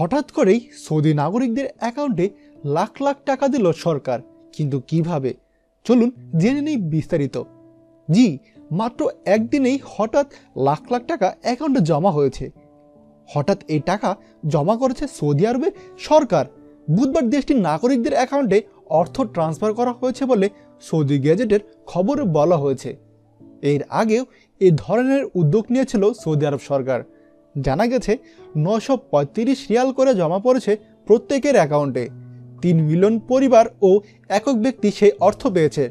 হঠাৎ করেই সৌদি নাগরিকদের অ্যাকাউন্টে লাখ লাখ টাকা দিল সরকার। কিন্তু কীভাবে? চলুন জেনে নেই বিস্তারিত। জি, মাত্র একদিনেই হঠাৎ লাখ লাখ টাকা অ্যাকাউন্টে জমা হয়েছে। হঠাৎ এই টাকা জমা করেছে সৌদি আরবের সরকার। বুধবার দেশটির নাগরিকদের অ্যাকাউন্টে অর্থ ট্রান্সফার করা হয়েছে বলে সৌদি গ্যাজেটের খবরে বলা হয়েছে। এর আগেও এই ধরনের উদ্যোগ নিয়েছিল সৌদি আরব সরকার। জানা গেছে নশো পঁয়ত্রিশ রিয়াল করে জমা পড়েছে প্রত্যেকের অ্যাকাউন্টে। তিন মিলিয়ন পরিবার ও একক ব্যক্তি সেই অর্থ পেয়েছে।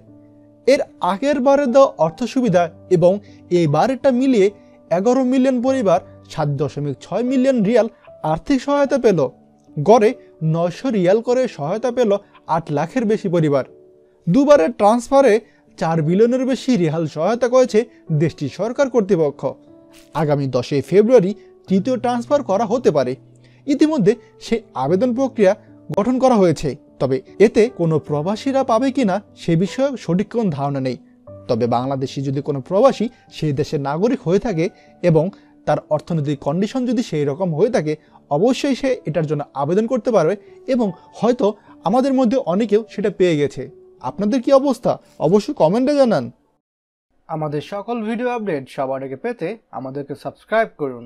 এর আগের বারে দেওয়া অর্থ সুবিধা এবং এই বারেরটা মিলিয়ে এগারো মিলিয়ন পরিবার সাত দশমিক ছয় মিলিয়ন রিয়াল আর্থিক সহায়তা পেল। গড়ে নয়শো রিয়াল করে সহায়তা পেল আট লাখের বেশি পরিবার। দুবারের ট্রান্সফারে চার বিলিয়নের বেশি রিয়াল সহায়তা করেছে দেশটির সরকার কর্তৃপক্ষ। আগামী দশই ফেব্রুয়ারি তৃতীয় ট্রান্সফার করা হতে পারে। ইতিমধ্যে সেই আবেদন প্রক্রিয়া গঠন করা হয়েছে, তবে এতে কোনো প্রবাসীরা পাবে কিনা সে বিষয়ে সঠিক কোনো ধারণা নেই। তবে বাংলাদেশি যদি কোনো প্রবাসী সেই দেশের নাগরিক হয়ে থাকে এবং তার অর্থনৈতিক কন্ডিশন যদি সেই রকম হয়ে থাকে, অবশ্যই সে এটার জন্য আবেদন করতে পারবে এবং হয়তো আমাদের মধ্যে অনেকেও সেটা পেয়ে গেছে। আপনাদের কি অবস্থা? অবশ্যই কমেন্টে জানান। আমাদের সকল ভিডিও আপডেট সবার আগে পেতে আমাদেরকে সাবস্ক্রাইব করুন।